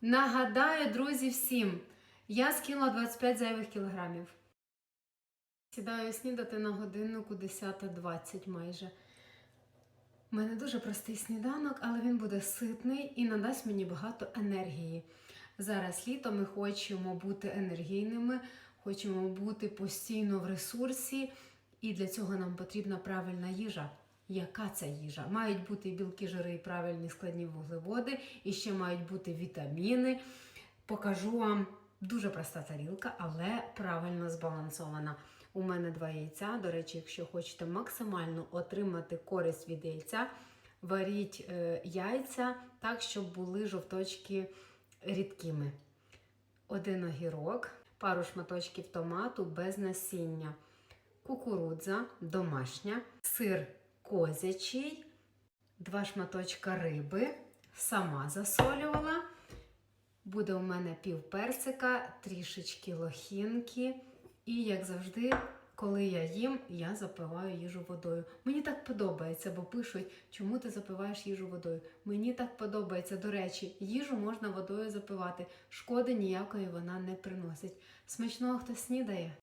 Нагадаю, друзі, всім, я скинула 25 зайвих кілограмів. Сідаю снідати на годиннику 10.20 майже. У мене дуже простий сніданок, але він буде ситний і надасть мені багато енергії. Зараз літо ми хочемо бути енергійними, хочемо бути постійно в ресурсі, і для цього нам потрібна правильна їжа. Яка це їжа? Мають бути білки, жири, і правильні складні вуглеводи, і ще мають бути вітаміни. Покажу вам дуже проста тарілка, але правильно збалансована. У мене два яйця. До речі, якщо хочете максимально отримати користь від яйця, варіть е, яйця так, щоб були жовточки рідкими. Один огірок, пару шматочків томату без насіння, кукурудза домашня, сир козячий, два шматочка риби, сама засолювала. Буде у мене пів персика, трішечки лохінки. І, як завжди, коли я їм, я запиваю їжу водою. Мені так подобається, бо пишуть, чому ти запиваєш їжу водою. Мені так подобається. До речі, їжу можна водою запивати. Шкоди ніякої вона не приносить. Смачного хто снідає.